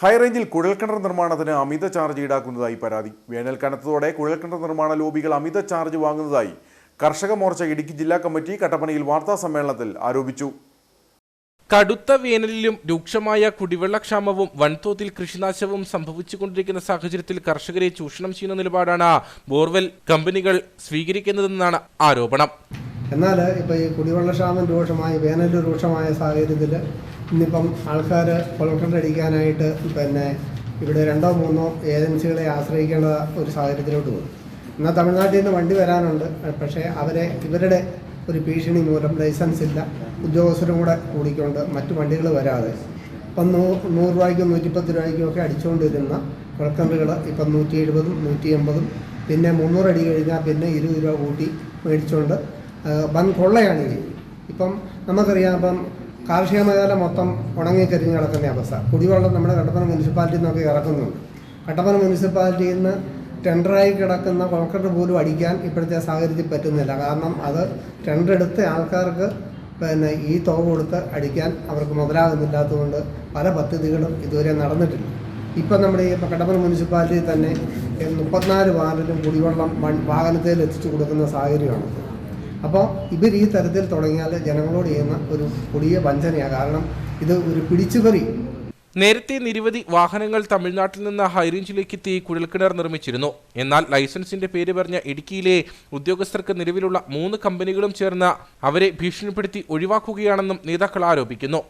ഹൈറേഞ്ചിൽ കുഴൽക്കിണർ നിർമ്മാണത്തിന് അമിത ചാർജ് ഈടാക്കുന്നതായി പരാതി. വേനൽ കനത്തതോടെ കുഴൽക്കിണർ നിർമ്മാണ ലോബികൾ അമിത ചാർജ് വാങ്ങുന്നതായി കർഷക മോർച്ച ഇടുക്കി ജില്ലാ കമ്മിറ്റി കട്ടപ്പനയിൽ വാർത്താ സമ്മേളനത്തിൽ ആരോപിച്ചു. കടുത്ത വേനലിലും രൂക്ഷമായ കുടിവെള്ളക്ഷാമവും വൻതോതിൽ കൃഷിനാശവും സംഭവിച്ചുകൊണ്ടിരിക്കുന്ന സാഹചര്യത്തിൽ കർഷകരെ ചൂഷണം ചെയ്യുന്ന നിലപാടാണ് ബോർവെൽ കമ്പനികൾ സ്വീകരിക്കുന്നതെന്നാണ് ആരോപണം. എന്നാൽ ഇപ്പോൾ ഈ കുടിവെള്ളക്ഷാമം രൂക്ഷമായ വേനൽ രൂക്ഷമായ സാഹചര്യത്തിൽ ഇന്നിപ്പം ആൾക്കാർ കുളക്കണ്ടടിക്കാനായിട്ട് പിന്നെ ഇവിടെ രണ്ടോ മൂന്നോ ഏജൻസികളെ ആശ്രയിക്കേണ്ട ഒരു സാഹചര്യത്തിലോട്ട് പോകും എന്നാൽ തമിഴ്നാട്ടിൽ നിന്ന് വണ്ടി വരാനുണ്ട്. പക്ഷേ അവരെ ഇവരുടെ ഒരു ഭീഷണി മൂലം ലൈസൻസ് ഇല്ല. ഉദ്യോഗസ്ഥരും കൂടെ കൂടിക്കൊണ്ട് മറ്റു വണ്ടികൾ വരാതെ ഇപ്പം നൂ നൂറ് രൂപയ്ക്കും നൂറ്റിപ്പത്ത് രൂപയ്ക്കും ഒക്കെ അടിച്ചുകൊണ്ടിരുന്ന കുളക്കണ്ടുകൾ ഇപ്പം നൂറ്റി എഴുപതും നൂറ്റി എൺപതും പിന്നെ മുന്നൂറ് അടി കഴിഞ്ഞാൽ പിന്നെ ഇരുപത് രൂപ കൂട്ടി മേടിച്ചുകൊണ്ട് വൻ കൊള്ളയാണ് ഇത്. ഇപ്പം നമുക്കറിയാം ഇപ്പം കാർഷിക മേഖല മൊത്തം ഉണങ്ങിക്കരിഞ്ഞ് കിടക്കുന്ന അവസ്ഥ. കുടിവെള്ളം നമ്മുടെ കട്ടപ്പന മുനിസിപ്പാലിറ്റിയിൽ നിന്നൊക്കെ ഇറക്കുന്നുണ്ട്. കട്ടപ്പന മുനിസിപ്പാലിറ്റിയിൽ നിന്ന് ടെൻഡറായി കിടക്കുന്ന കോൺക്രീറ്റ് പോലും അടിക്കാൻ ഇപ്പോഴത്തെ സാഹചര്യത്തിൽ പറ്റുന്നില്ല. കാരണം അത് ടെൻഡർ എടുത്ത ആൾക്കാർക്ക് പിന്നെ ഈ തുക കൊടുത്ത് അടിക്കാൻ അവർക്ക് മുതലാകുന്നില്ലാത്തതുകൊണ്ട് പല പദ്ധതികളും ഇതുവരെ നടന്നിട്ടില്ല. ഇപ്പം നമ്മുടെ ഈ കട്ടപ്പന മുനിസിപ്പാലിറ്റിയിൽ തന്നെ മുപ്പത്തിനാല് വാർഡിലും കുടിവെള്ളം വാഹനത്തിൽ എത്തിച്ചു കൊടുക്കുന്ന സാഹചര്യമാണ്. അപ്പോൾ ഇവർ ഈ തരത്തിൽ തുടങ്ങിയാൽ ജനങ്ങളോട് ചെയ്യുന്ന ഒരു കൊടിയ വഞ്ചനയാണ് കാരണം ഇത് ഒരു പിടിച്ചുപറി. നേരത്തെ നിരവധി വാഹനങ്ങൾ തമിഴ്നാട്ടിൽ നിന്ന് ഹൈറേഞ്ചിലേക്ക് എത്തി കുഴൽക്കിണർ നിർമ്മിച്ചിരുന്നു. എന്നാൽ ലൈസൻസിന്റെ പേര് പറഞ്ഞ ഇടുക്കിയിലെ ഉദ്യോഗസ്ഥർക്ക് നിലവിലുള്ള മൂന്ന് കമ്പനികളും ചേർന്ന് അവരെ ഭീഷണിപ്പെടുത്തി ഒഴിവാക്കുകയാണെന്നും നേതാക്കൾ ആരോപിക്കുന്നു.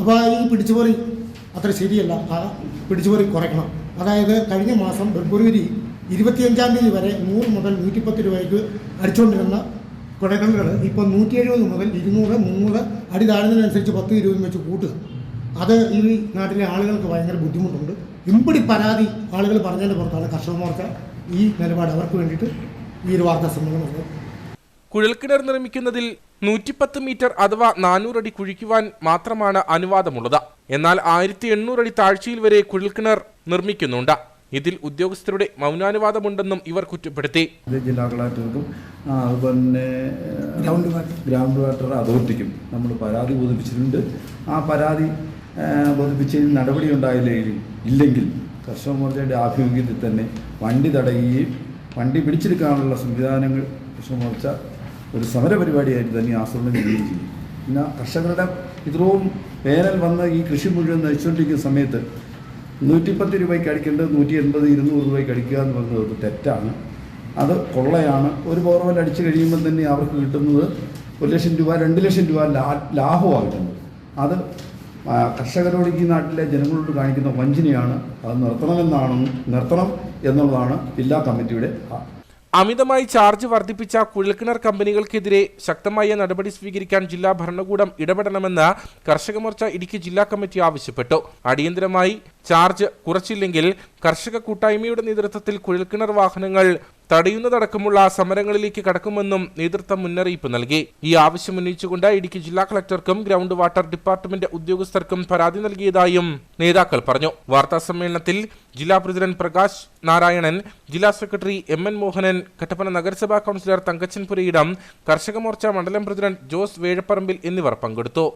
അപ്പോൾ ഈ പിടിച്ചുപറി. അത്ര ശരിയല്ല. പിടിച്ചുപറി കുറയ്ക്കണം. അതായത് കഴിഞ്ഞ മാസം ഫെബ്രുവരി ഇരുപത്തിയഞ്ചാം തീയതി വരെ നൂറ് മുതൽ നൂറ്റിപ്പത്ത് രൂപയ്ക്ക് അടിച്ചുകൊണ്ടിരുന്ന കുഴക്കണ്ണുകൾ ഇപ്പോൾ നൂറ്റി എഴുപത് മുതൽ ഇരുന്നൂറ് മുന്നൂറ് അടി താഴുന്നതിനനുസരിച്ച് പത്ത് ഇരുപതും വെച്ച് കൂട്ടുക. അത് ഈ നാട്ടിലെ ആളുകൾക്ക് ഭയങ്കര ബുദ്ധിമുട്ടുണ്ട്. ഇമ്പടി പരാതി ആളുകൾ പറഞ്ഞതിന്റെ പുറത്താണ് കർഷക മോർച്ച ഈ നിലപാട് അവർക്ക് വേണ്ടിയിട്ട് ഈ ഒരു വാർത്താ സമ്മേളനം നടത്തുന്നത് കുഴൽക്കിണർ നിർമ്മിക്കുന്നതിൽ നൂറ്റിപ്പത്ത് മീറ്റർ അഥവാ നാനൂറടി കുഴിക്കുവാൻ മാത്രമാണ് അനുവാദമുള്ളത്. എന്നാൽ ആയിരത്തി എണ്ണൂറടി താഴ്ചയിൽ വരെ കുഴൽക്കിണർ നിർമ്മിക്കുന്നുണ്ട്. ഇതിൽ ഉദ്യോഗസ്ഥരുടെ മൗനാനുവാദമുണ്ടെന്നും ഇവർ കുറ്റപ്പെടുത്തി. ജില്ലാ കളക്ടർക്കും അതുപോലെ ഗ്രൗണ്ട് വാട്ടർ. അതോറിറ്റിക്കും നമ്മൾ പരാതി ബോധിപ്പിച്ചിട്ടുണ്ട്. ആ പരാതി ആ, നടപടി ഉണ്ടായില്ലെങ്കിൽ ഇല്ലെങ്കിൽ കർഷക മോർച്ചയുടെ ആഭിമുഖ്യത്തിൽ തന്നെ വണ്ടി തടയുകയും വണ്ടി പിടിച്ചെടുക്കാനുള്ള സംവിധാനങ്ങൾ കർഷക മോർച്ച ഒരു സമര പരിപാടിയായിട്ട് തന്നെ ആസൂത്രണം ചെയ്യുകയും ചെയ്യും. പിന്നെ കർഷകരുടെ ഇത്രയും വേനൽ വന്ന് ഈ കൃഷി മുഴുവൻ നശിച്ചുകൊണ്ടിരിക്കുന്ന സമയത്ത് നൂറ്റിപ്പത്ത് രൂപയ്ക്ക് അടിക്കേണ്ടത് നൂറ്റി എൺപത് ഇരുന്നൂറ് രൂപയ്ക്ക് അടിക്കുക എന്ന് പറയുന്നത് ഒരു തെറ്റാണ്. അത് കൊള്ളയാണ്. ഒരു ബോർവെൽ അടിച്ചു കഴിയുമ്പോൾ തന്നെ അവർക്ക് കിട്ടുന്നത് ഒരു ലക്ഷം രൂപ രണ്ട് ലക്ഷം രൂപ ലാ ലാഭമാണ് അത് കർഷകരോട് ഈ നാട്ടിലെ ജനങ്ങളോട് കാണിക്കുന്ന വഞ്ചനയാണ്. അത് നിർത്തണമെന്നാണ് നിർത്തണം എന്നുള്ളതാണ് ജില്ലാ കമ്മിറ്റിയുടെ അമിതമായി ചാർജ് വർദ്ധിപ്പിച്ച കുഴൽക്കിണർ കമ്പനികൾക്കെതിരെ ശക്തമായ നടപടി സ്വീകരിക്കാൻ ജില്ലാ ഭരണകൂടം ഇടപെടണമെന്ന് കർഷക മോർച്ച ഇടുക്കി ജില്ലാ കമ്മിറ്റി ആവശ്യപ്പെട്ടു. അടിയന്തരമായി ചാർജ് കുറച്ചില്ലെങ്കിൽ കർഷക കൂട്ടായ്മയുടെ നേതൃത്വത്തിൽ കുഴൽക്കിണർ വാഹനങ്ങൾ തടയുന്നതടക്കമുള്ള സമരങ്ങളിലേക്ക് കടക്കുമെന്നും നേതൃത്വം മുന്നറിയിപ്പ് നൽകി. ഈ ആവശ്യം ഉന്നയിച്ചുകൊണ്ട് ഇടുക്കി ജില്ലാ കളക്ടർക്കും ഗ്രൗണ്ട് വാട്ടർ ഡിപ്പാർട്ട്മെന്റ് ഉദ്യോഗസ്ഥർക്കും പരാതി നൽകിയതായും നേതാക്കൾ പറഞ്ഞു. വാർത്താ സമ്മേളനത്തിൽ ജില്ലാ പ്രസിഡന്റ് പ്രകാശ് നാരായണൻ ജില്ലാ secretary M N Mohanan Kattappana നഗരസഭാ കൗൺസിലർ തങ്കച്ചൻ പുരയിടം കർഷക മോർച്ച മണ്ഡലം പ്രസിഡന്റ് ജോസ് വേഴപ്പറമ്പിൽ എന്നിവർ പങ്കെടുത്തു.